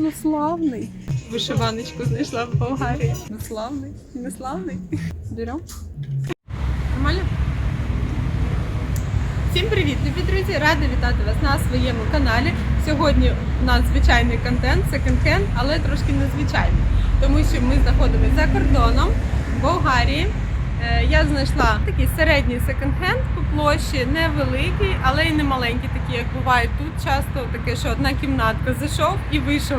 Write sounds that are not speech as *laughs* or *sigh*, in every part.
Ну славний. Вишиваночку знайшла в Болгарії. Ну славний, не славний. Берем. Нормально? Всім привіт, любі друзі! Рада вітати вас на своєму каналі. Сьогодні у нас звичайний контент, секонд-хенд, але трошки незвичайний, тому що ми знаходимося за кордоном в Болгарії. Е, Я знайшла такий середній секонд-хенд по площі, невеликий, але й не маленький, такі як буває тут часто, таке, що одна кімнатка зайшов і вийшов.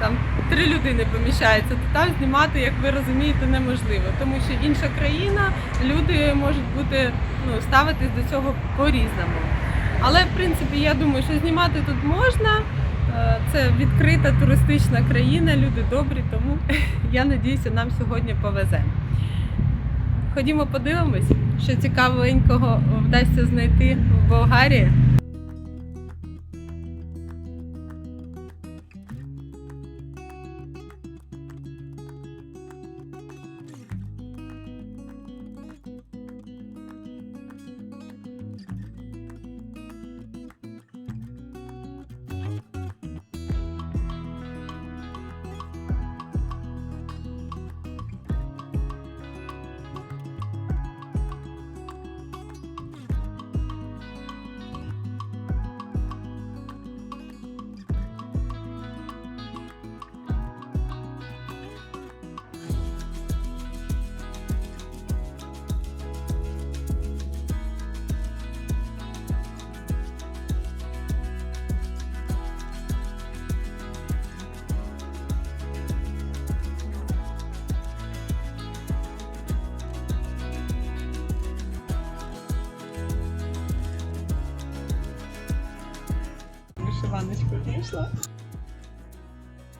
Там три людини поміщаються, то там знімати, як ви розумієте, неможливо, тому що інша країна, люди можуть бути ну, ставитись до цього по-різному. Але в принципі я думаю, що знімати тут можна. Е, Це відкрита туристична країна, люди добрі, тому *laughs* я надіюся, нам сьогодні повезе. Ходімо подивимось, що цікавенького вдасться знайти в Болгарії. Знайшла.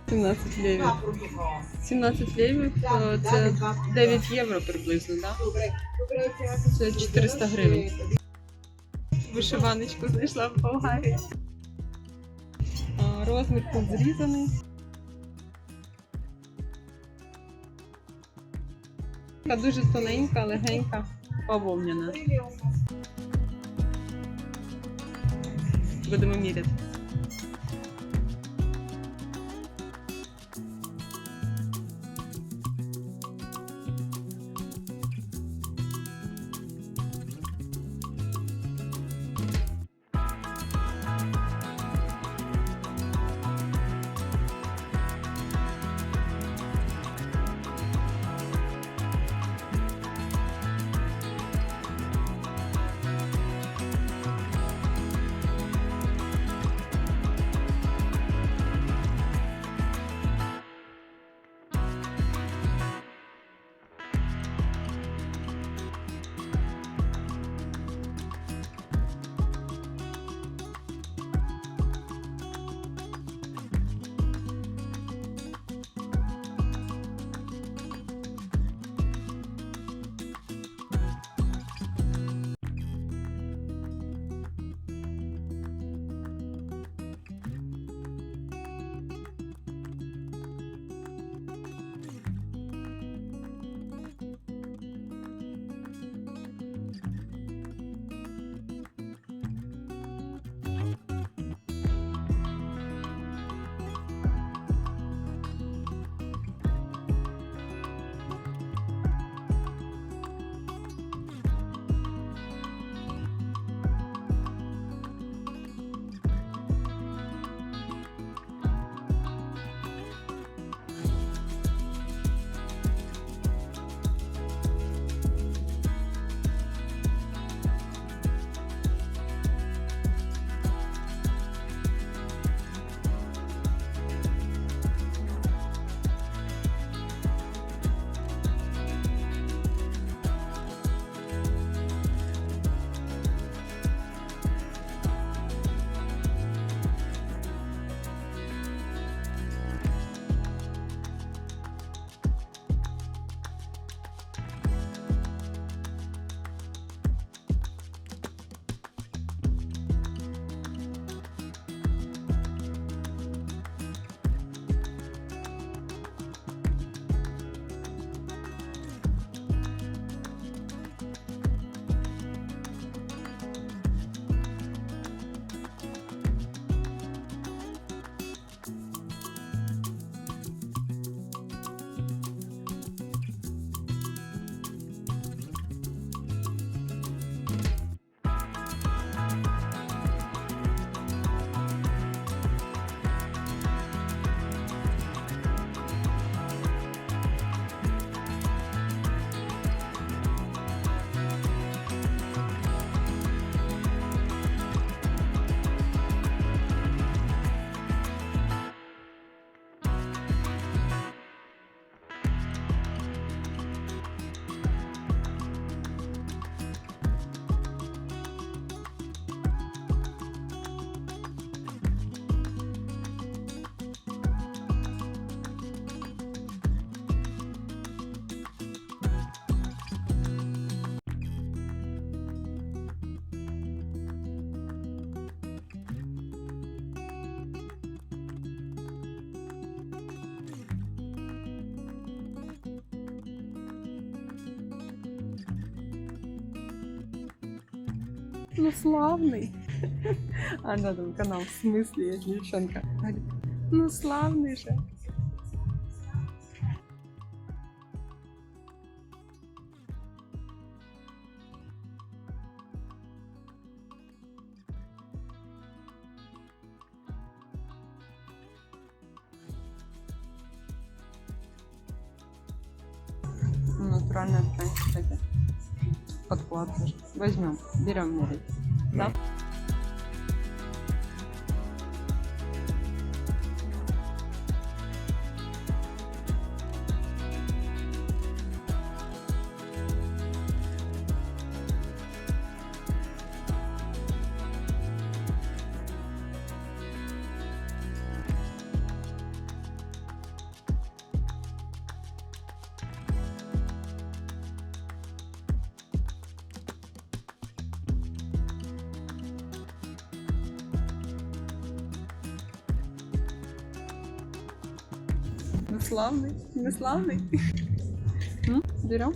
17 левів. 17 левів це 9 євро приблизно, так? Да? Це 400 гривень. Вишиваночку знайшла в Болгарії. Розмір тут зрізаний. Дуже тоненька, легенька, бавовняна. Будемо міряти. Ну славний. А да, там канал в смислі, я дівчинка. Говорить, Ну славний же. Натуральная ткань, кстати. Подклад даже. Возьмем, ベランモ。Славный, не славный. М? Берем?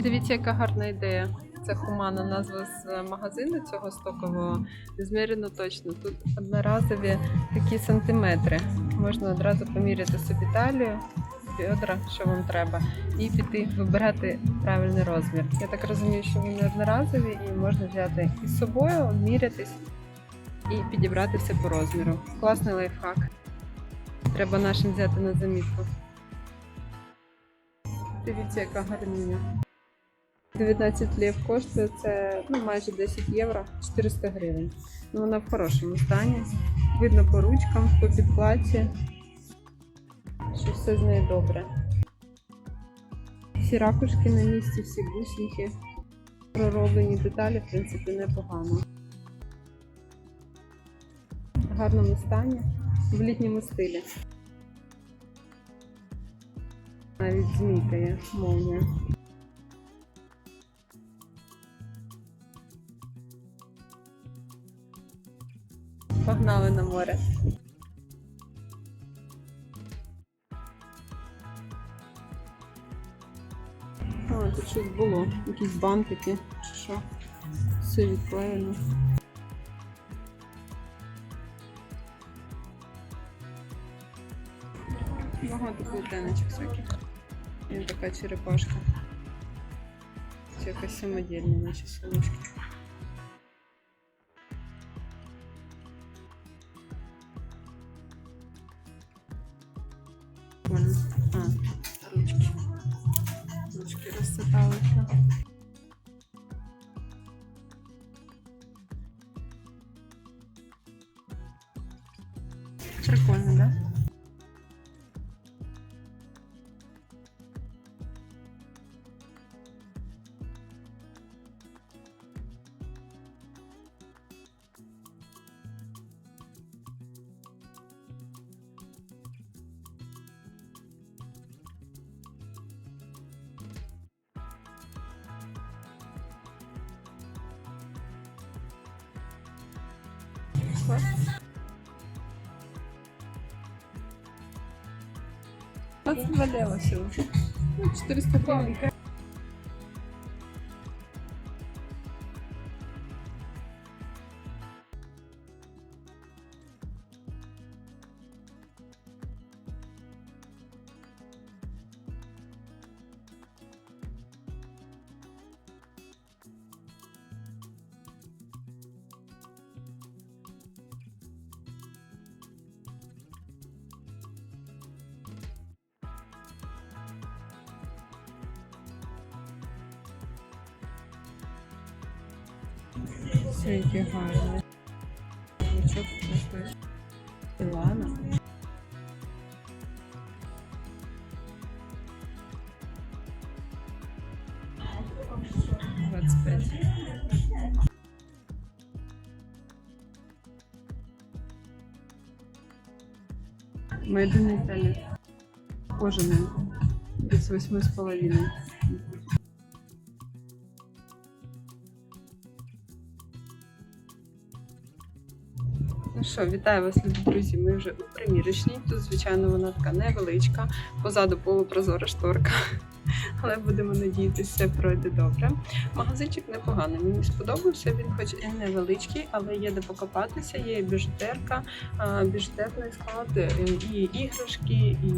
Дивіться, яка гарна ідея. Це хумана назва з магазину цього стокового. Змірено точно. Тут одноразові такі сантиметри. Можна одразу поміряти собі талію, бедра, що вам треба, і піти вибирати правильний розмір. Я так розумію, що вони одноразові і можна взяти із собою, мірятись і підібрати все по розміру. Класний лайфхак. Треба нашим взяти на замітку. Дивіться, яка гарнюня. 19 лев коштує це ну, майже 10 євро, 400 гривень. Ну, вона в хорошому стані. Видно по ручкам, по підплаті, що все з нею добре. Всі ракушки на місці, всі бусинки, пророблені деталі, в принципі, непогано. В гарному стані, в літньому стилі. Навіть змійка є, молнія. Погнали на море. Тут щось було. Якісь бантики чи що. Все відклеєно. Багато плетеночок всяких. І така черепашка. Це якась самодільна, наче сумочки. 嗯后，有。Два лева всего. Ну, 400 гривен. П'ять. Made in Italy. Кожаный. Без восьми с половиной. Ну що, вітаю вас, любі друзі. Ми вже у примірочній. Тут, звичайно, вона така невеличка, позаду полупрозора шторка. Але будемо надіятися, все пройде добре. Магазинчик непоганий. Мені сподобався. Він, хоч і невеличкий, але є де покопатися. Є і біжутерка, біжутерний склад, е, і іграшки, і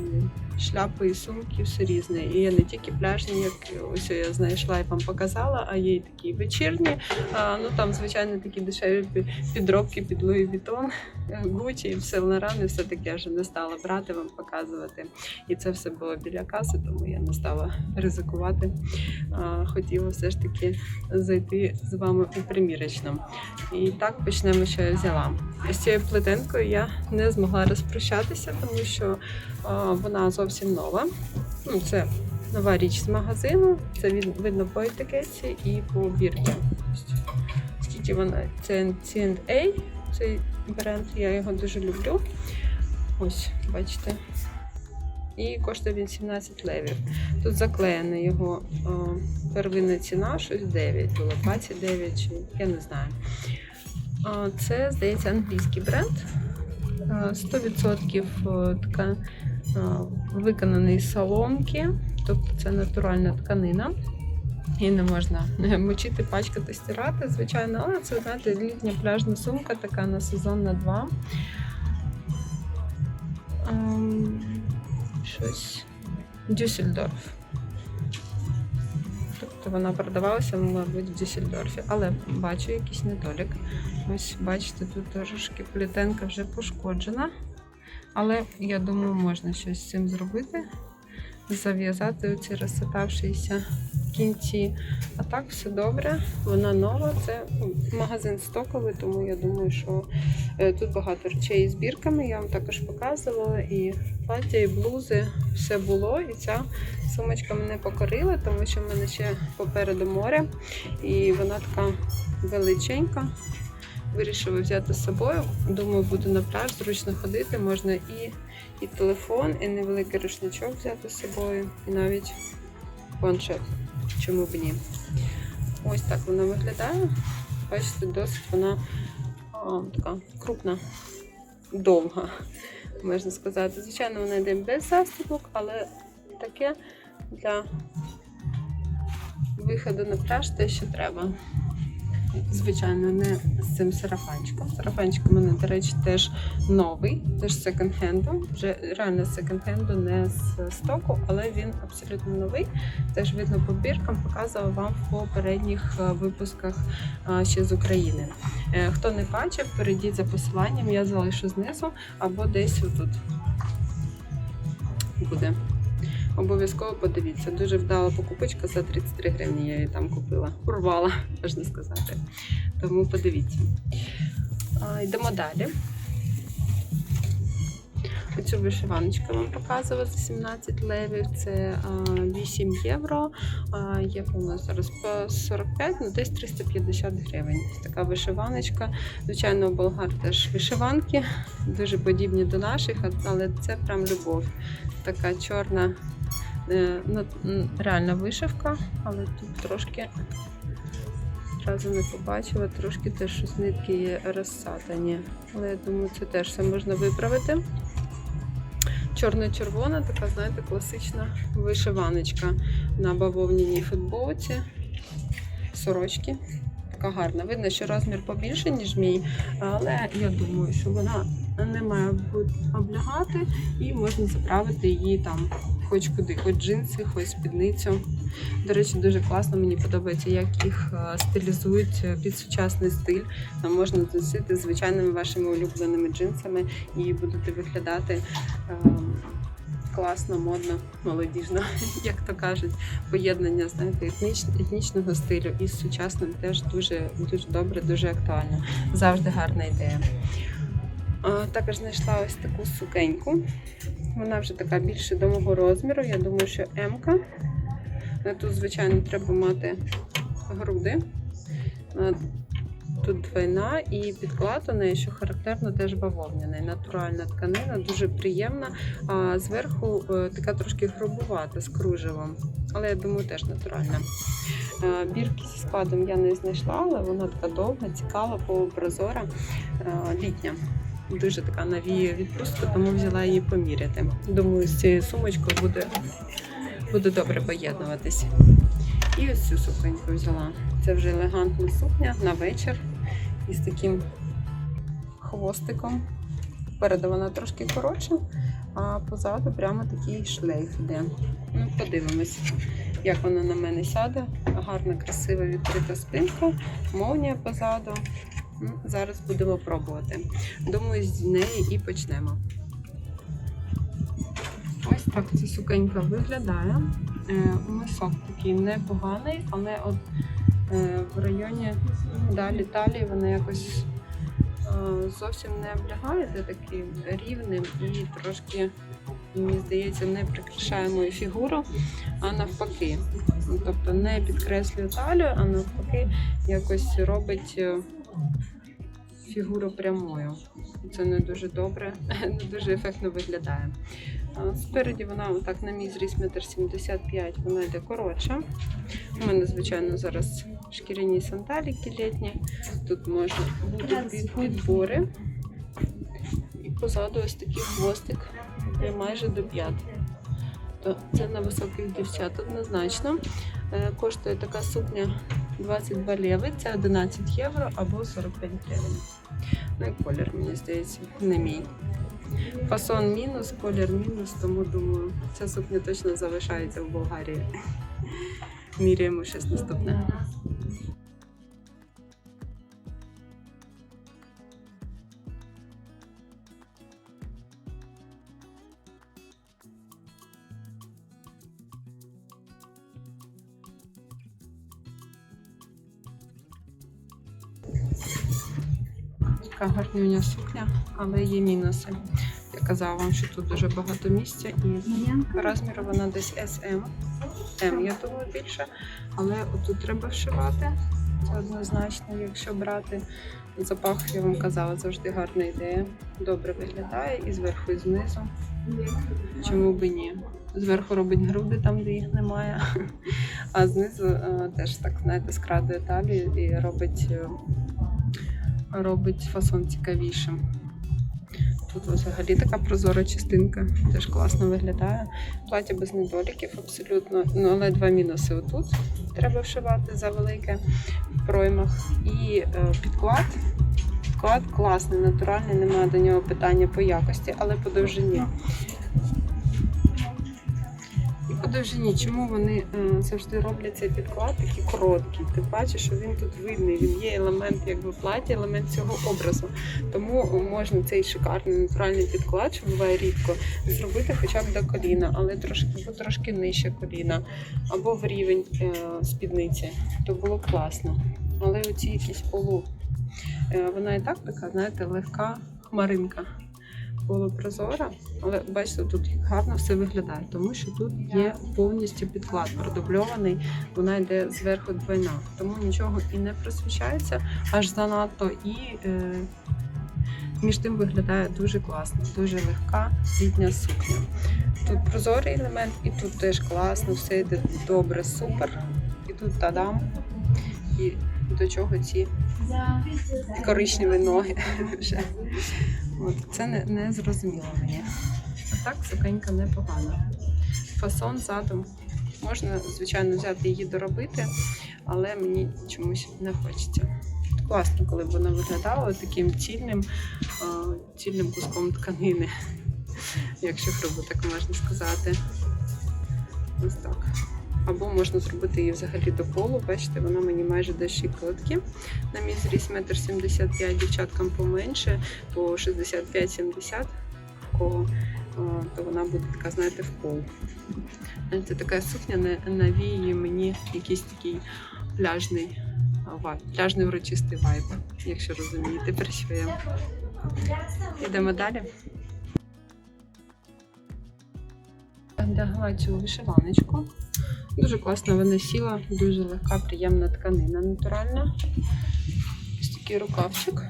шляпи, і сумки, все різне. І не тільки пляжні, як ось я знайшла і вам показала, а є і такі вечірні. А, ну там, звичайно, такі дешеві підробки під Луї Вітон, Гучі і все Лоран, і все таке вже не стала брати вам показувати. І це все було біля каси, тому я не стала ризикувати. А, хотіла все ж таки зайти з вами у примірочну. І так почнемо, що я взяла. З цією плетенкою я не змогла розпрощатися, тому що а, вона зовсім нова. Ну, це нова річ з магазину. Це видно по етикетці і по бірці. Скільки вона це C&A, цей бренд, я його дуже люблю. Ось, бачите. І коштує він 17 левів. Тут заклеєна його о, первинна ціна, щось 9 було, 29 чи я не знаю. О, це, здається, англійський бренд. Е, 100% така е, виконаний з соломки, тобто це натуральна тканина. І не можна не мочити, пачкати, стирати, звичайно, але це знаєте, літня пляжна сумка, така на сезон на два. Ем, щось Дюссельдорф. Тобто вона продавалася, мабуть, в Дюссельдорфі. Але бачу якийсь недолік. Ось бачите, тут трошки плітенка вже пошкоджена. Але я думаю, можна щось з цим зробити. Зав'язати оці розсипавшіся кінці. А так все добре. Вона нова. Це магазин стоковий, тому я думаю, що е, тут багато речей з бірками. Я вам також показувала. І плаття, і блузи, все було. І ця сумочка мене покорила, тому що в мене ще попереду море. І вона така величенька. Вирішила взяти з собою. Думаю, буду на пляж, зручно ходити. Можна і, і телефон, і невеликий рушничок взяти з собою, і навіть планшет. Чому б ні? Ось так вона виглядає. Бачите, досить вона о, така крупна, довга, можна сказати. Звичайно, вона йде без застібок, але таке для виходу на пляж те, що треба. Звичайно, не з цим сарафанчиком. Сарафанчик у мене, до речі, теж новий, теж секонд-хенду. Вже реально секонд-хенду, не з стоку, але він абсолютно новий. Теж видно по біркам, показувала вам в попередніх е, випусках е, ще з України. Е, Хто не бачив, перейдіть за посиланням, я залишу знизу або десь отут буде. Обов'язково подивіться. Дуже вдала покупочка за 33 гривні. Я її там купила. Урвала, можна сказати. Тому подивіться. А, йдемо далі. Оцю вишиваночку вам показувала 17 левів. Це а, 8 євро. А, є у нас зараз по 45, ну десь 350 гривень. Така вишиваночка. Звичайно, у болгар теж вишиванки, дуже подібні до наших, але це прям любов. Така чорна ну, реальна вишивка, але тут трошки одразу не побачила, трошки теж щось нитки є розсатані. Але я думаю, це теж все можна виправити. Чорно-червона, така, знаєте, класична вишиваночка на бавовняній футболці, сорочки. Така гарна. Видно, що розмір побільше, ніж мій, але я думаю, що вона не має облягати і можна заправити її там хоч куди, хоч джинси, хоч спідницю. До речі, дуже класно. Мені подобається, як їх е, стилізують е, під сучасний стиль. Там можна носити звичайними вашими улюбленими джинсами і будете виглядати. ем, Класно, модно, молодіжно, *laughs* як то кажуть, поєднання знаєте, етніч- етнічного стилю із сучасним теж дуже дуже добре, дуже актуально. Завжди гарна ідея. Також знайшла ось таку сукеньку. Вона вже така більше до мого розміру. Я думаю, що М-ка. Е, Тут, звичайно, треба мати груди. Е, Тут двойна і підклад у неї, що характерно, теж бавовняний. Натуральна тканина, дуже приємна. А зверху е, така трошки грубувата з кружевом. Але я думаю, теж натуральна. Бірки зі складом я не знайшла, але вона така довга, цікава, полупрозора, е, літня. Дуже така навіює відпустку, тому взяла її поміряти. Думаю, з цією сумочкою буде, буде добре поєднуватись. І ось цю суконьку взяла. Це вже елегантна сукня на вечір із таким хвостиком. Спереду вона трошки коротша, а позаду прямо такий шлейф іде. Ну, подивимось, як вона на мене сяде. Гарна, красива відкрита спинка, молнія позаду. Ну, Зараз будемо пробувати. Думаю, з неї і почнемо. Ось так ця сукенька виглядає. Е, Мисок такий непоганий, але от е, в районі далі талії вона якось е, зовсім не облягає, це таким рівним і трошки, мені здається, не прикрашає мою фігуру, а навпаки. Ну, Тобто не підкреслює талію, а навпаки якось робить фігуру прямою. Це не дуже добре, *laughs* не дуже ефектно виглядає. Спереді вона так на мій зріс 1,75 м, вона йде коротша. У мене, звичайно, зараз шкіряні сандаліки літні. Тут можна бути підбори. І позаду ось такий хвостик майже до п'ят. Це на високих дівчат однозначно. Е, Коштує така сукня 22 леви, це 11 євро або 45 гривень. Ну і колір, мені здається, не мій. Фасон мінус, колір мінус, тому думаю, ця сукня точно залишається в Болгарії. Міряємо щось наступне. Гарнюня сукня, але є мінуси. Я казала вам, що тут дуже багато місця і розміру вона десь SM. М, я думаю, більше. Але отут треба вшивати. Це однозначно, якщо брати запах, я вам казала, завжди гарна ідея. Добре виглядає і зверху, і знизу. Чому би ні? Зверху робить груди там, де їх немає, а знизу е, теж так, знаєте, скрадує талію і робить, е, робить фасон цікавішим. Тут взагалі така прозора частинка, теж класно виглядає. Плаття без недоліків абсолютно. Ну, але два мінуси отут. Треба вшивати за велике в проймах. І е, підклад. Підклад класний, натуральний, немає до нього питання по якості, але по довжині. По чому вони е, завжди роблять цей підклад такий короткий? Ти бачиш, що він тут видний, він є елемент якби плаття, елемент цього образу. Тому можна цей шикарний натуральний підклад, що буває рідко, зробити хоча б до коліна, але трошки, або трошки нижче коліна, або в рівень е, спідниці. То було класно. Але оці якісь полу, е, вона і так така, знаєте, легка хмаринка. Полупрозора, але бачите, тут гарно все виглядає, тому що тут є повністю підклад продубльований, вона йде зверху двойна, тому нічого і не просвічається аж занадто, і е, між тим виглядає дуже класно, дуже легка літня сукня. Тут прозорий елемент, і тут теж класно, все йде добре, супер. І тут тадам. І до чого ці коричневі ноги *laughs* вже. От, це не, не зрозуміло мені. А так сукенька непогана. Фасон задом. Можна, звичайно, взяти її доробити, але мені чомусь не хочеться. Класно, коли б вона виглядала таким цільним, цільним куском тканини, *laughs* якщо грубо так можна сказати. Ось так. Або можна зробити її взагалі до полу. Бачите, вона мені майже до щиколотки. На мій зріс 1,75 м, дівчаткам поменше, по 65-70 кого, то вона буде така, знаєте, в пол. Це така сукня не навіює мені якийсь такий пляжний вайб, пляжний урочистий вайб, якщо розумієте, про що я. Йдемо далі. Вдягла цю вишиваночку. Дуже класно вона сіла, дуже легка, приємна тканина натуральна. Ось такий рукавчик.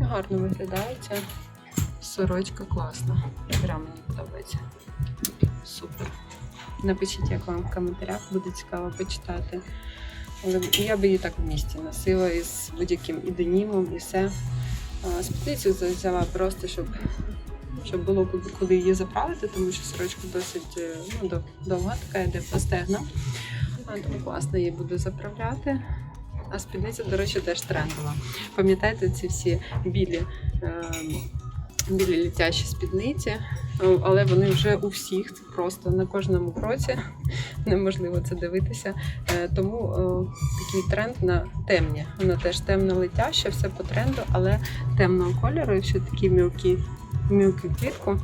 Гарно виглядає ця сорочка класна. Прямо мені подобається. Супер. Напишіть, як вам в коментарях, буде цікаво почитати. Але я би її так в місті носила із будь-яким і денімом, і все. Спідницю взяла просто, щоб, щоб було куди, її заправити, тому що сорочка досить е, ну, довга, така йде по стегна. А, Тому класно її буду заправляти. А спідниця, до речі, теж трендова. Пам'ятаєте ці всі білі, е, білі літящі спідниці, але вони вже у всіх, просто на кожному кроці *laughs* неможливо це дивитися. Е, Тому е, такий тренд на темні. Вона теж темно летяща, все по тренду, але темного кольору, якщо такі мілкі, мілкі квітку.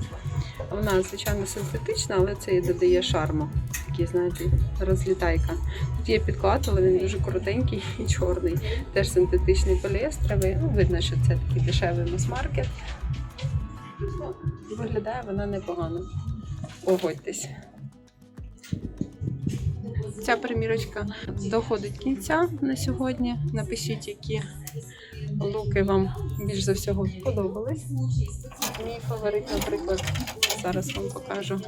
Вона, звичайно, синтетична, але це і додає шарму. Такий, знаєте, розлітайка. Тут є підклад, але він дуже коротенький і чорний. Теж синтетичний поліестровий. Ну, видно, що це такий дешевий мас-маркет. Ну, Виглядає вона непогано. Погодьтесь. Ця примірочка доходить кінця на сьогодні. Напишіть, які луки вам більш за всього сподобались. Мій фаворит, наприклад, зараз вам покажу.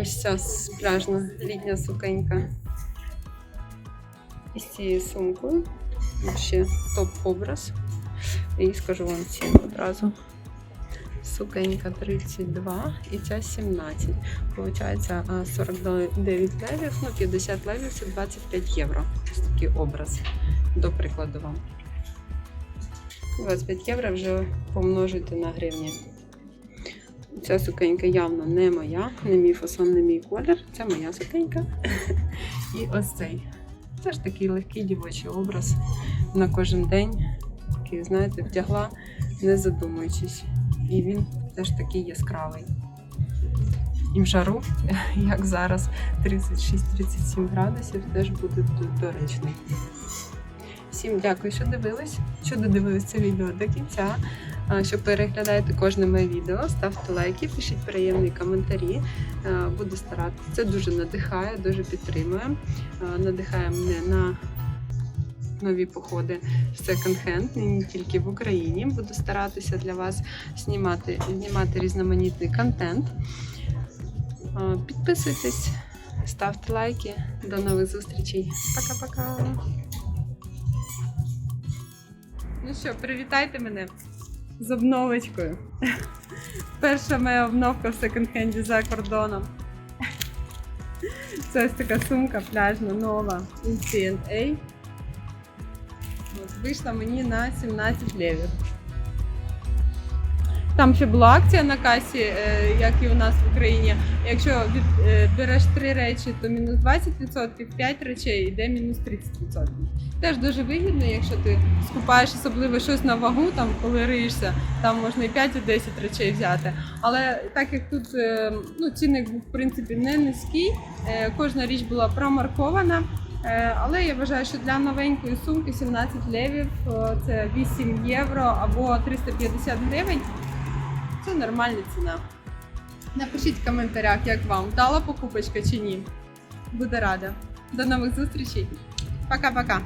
Ось ця пляжна літня сукенька із цією сумкою. Ще топ-образ. І скажу вам ціну одразу. Сукенька 32 і ця 17. Получається 49 левів, ну 50 левів це 25 євро. Ось такий образ, до прикладу вам. 25 євро вже помножити на гривні. Ця сукенька явно не моя, не мій фасон, не мій колір. Це моя сукенька. І ось цей. Це ж такий легкий дівочий образ на кожен день. Такий, знаєте, вдягла, не задумуючись. І він теж такий яскравий. І в жару, як зараз, 36-37 градусів, теж буде доречний. Всім дякую, що дивились, що додивились це відео до кінця. Що переглядаєте кожне моє відео, ставте лайки, пишіть приємні коментарі. Буду старатися. Це дуже надихає, дуже підтримує. Надихає мене на нові походи в секонд-хенд, не тільки в Україні. Буду старатися для вас знімати, знімати різноманітний контент. Підписуйтесь, ставте лайки. До нових зустрічей. Пока-пока. Ну що, привітайте мене з обновочкою. Перша моя обновка в секонд-хенді за кордоном. Це ось така сумка пляжна нова in C&A. Вийшла мені на 17 левів. Там ще була акція на касі, е, як і у нас в Україні. Якщо е, береш 3 речі, то мінус 20%, 5 речей йде мінус 30%. Теж дуже вигідно, якщо ти скупаєш особливо щось на вагу, там коли риєшся, там можна і 5 і 10 речей взяти. Але так як тут е, ну, цінник був в принципі не низький, кожна річ була промаркована. Але я вважаю, що для новенької сумки 17 левів це 8 євро або 350 гривень. Це нормальна ціна. Напишіть в коментарях, як вам вдала покупочка чи ні. Буду рада. До нових зустрічей. Пока-пока.